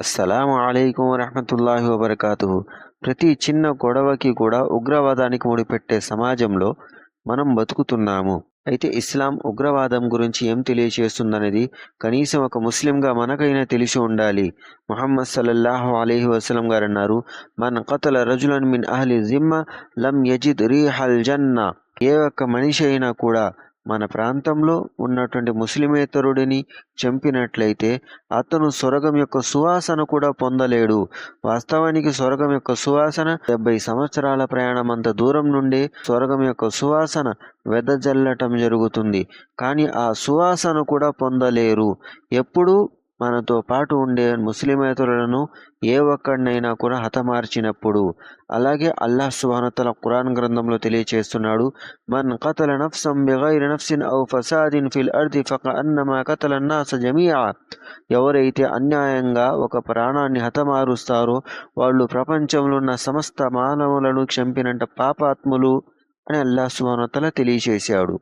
అస్సలం అయికం వరహమతుల్లాహి వబర్కాతు ప్రతి చిన్న గొడవకి కూడా ఉగ్రవాదానికి ముడిపెట్టే సమాజంలో మనం బతుకుతున్నాము. అయితే ఇస్లాం ఉగ్రవాదం గురించి ఏం తెలియచేస్తుందనేది కనీసం ఒక ముస్లింగా మనకైనా తెలిసి ఉండాలి. మొహమ్మద్ సల్లల్లాహు అలీహి వసలం గారు అన్నారు మన కతల రజులన్ మిన్ అహ్లి జిమ్మ లం యజిద్ రీహల్ జన్న. ఏ ఒక్క మనిషి అయినా కూడా మన ప్రాంతంలో ఉన్నటువంటి ముస్లిమేతరుడిని చంపినట్లయితే అతను స్వర్గం యొక్క సువాసన కూడా పొందలేడు. వాస్తవానికి స్వర్గం యొక్క సువాసన డెబ్బై సంవత్సరాల ప్రయాణం అంత దూరం నుండి స్వర్గం యొక్క సువాసన వెదజల్లటం జరుగుతుంది. కానీ ఆ సువాసన కూడా పొందలేరు. ఎప్పుడు మనతో పాటు ఉండే ముస్లిమేతరులను ఏ ఒక్కడినైనా కూడా హతమార్చినప్పుడు. అలాగే అల్లాహ్ సుబానతల ఖురాన్ గ్రంథంలో తెలియచేస్తున్నాడు మన్ కతల నఫ్సం బిగైర్ నఫ్సిన్ ఔ ఫసాదిన్ ఫిల్ అర్ది ఫక అన్నమా కతల నాస జమీఆ. ఎవరైతే అన్యాయంగా ఒక ప్రాణాన్ని హతమారుస్తారో వాళ్ళు ప్రపంచంలో ఉన్న సమస్త మానవులను క్షంపినంట పాపాత్ములు అని అల్లాహ్ సుబానతల తెలియచేశాడు.